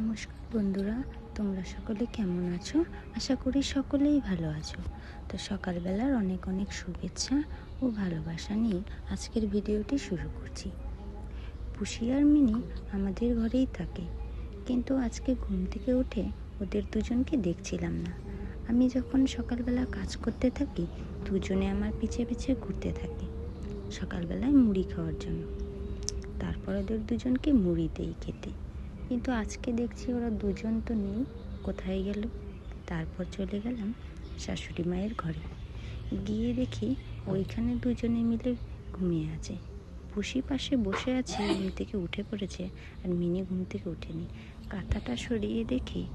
নমস্কার বন্ধুরা, তোমরা সকলে কেমন আছো? আশা করি সকলেই ভালো আছো। তো সকালবেলার অনেক অনেক শুভেচ্ছা ও ভালোবাসা নিয়ে আজকের ভিডিওটি শুরু করছি। পুষি আর মিনি আমাদের ঘরেই থাকে, কিন্তু আজকে ঘুম থেকে উঠে ওদের দুজনকে দেখছিলাম না। আমি যখন সকালবেলা কাজ করতে থাকি, দুজনে আমার পিছে পিছে ঘুরতে থাকে, সকালবেলায় মুড়ি খাওয়ার জন্য। তারপর ওদের দুজনকে মুড়ি দেই খেতে। কিন্তু আজকে দেখছি ওরা দুজন তো নেই। কোথায় গেল? তারপর চলে গেলাম শাশুড়ি মায়ের ঘরে। গিয়ে দেখি ওইখানে দুজনে মিলে ঘুমিয়ে আছে। পুষি পাশে বসে আছে, ঘুম থেকে উঠে পড়েছে আর মিনি ঘুম থেকে উঠেনি কাঁথাটা সরিয়ে দেখি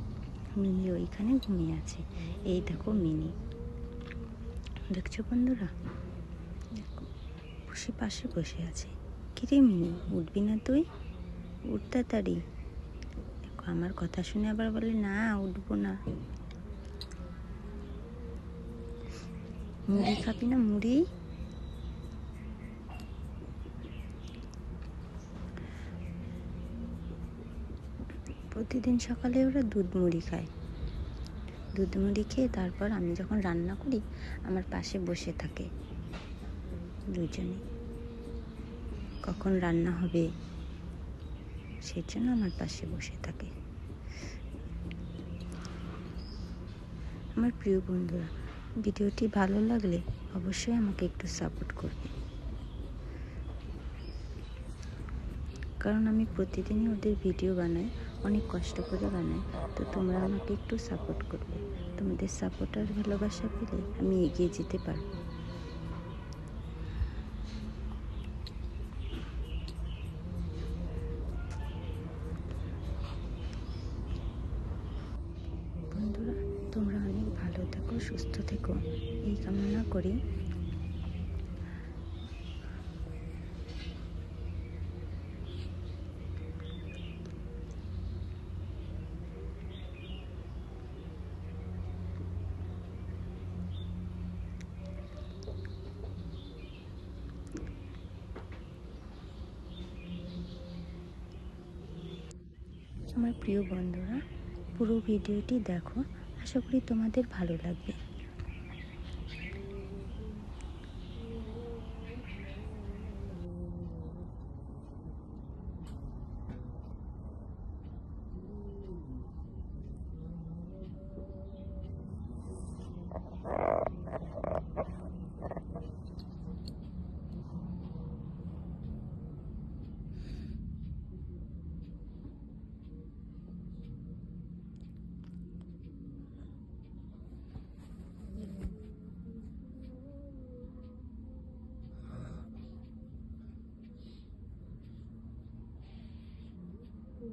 মিনি ওইখানে ঘুমিয়ে আছে। এই দেখো মিনি। দেখছ বন্ধুরা? পুষি পাশে বসে আছে। কিরে মিনি, উঠবি না তুই? উঠ তাড়াতাড়ি। আমার কথা শুনে আবার বলে না, উঠবো না। মুড়ি খাবি না মুড়ি? প্রতিদিন সকালে ওরা দুধ মুড়ি খায়। দুধ মুড়ি খেয়ে তারপর আমি যখন রান্না করি, আমার পাশে বসে থাকে দুজনে। কখন রান্না হবে? সেই জন্য আমার পাশে বসে থাকে। আমার প্রিয় বন্ধুরা, ভিডিওটি ভালো লাগলে অবশ্যই আমাকে একটু সাপোর্ট করবে। কারণ আমি প্রতিদিনই ওদের ভিডিও বানাই, অনেক কষ্ট করে বানাই, তো তোমরা আমাকে একটু সাপোর্ট করবে। তোমাদের সাপোর্ট আর ভালোবাসা পেলে আমি এগিয়ে যেতে পারব বন্ধুরা তোমরা অনেক ভালো থেকো সুস্থ থেকো। এই কামনা করি। আমার প্রিয় বন্ধুরা, পুরো ভিডিওটি দেখো। আশা করি তোমাদের ভালো লাগবে।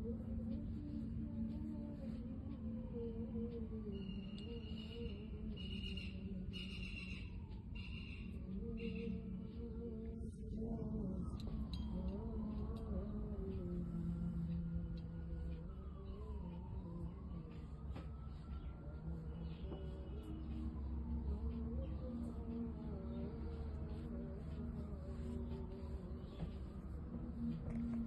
Thank you.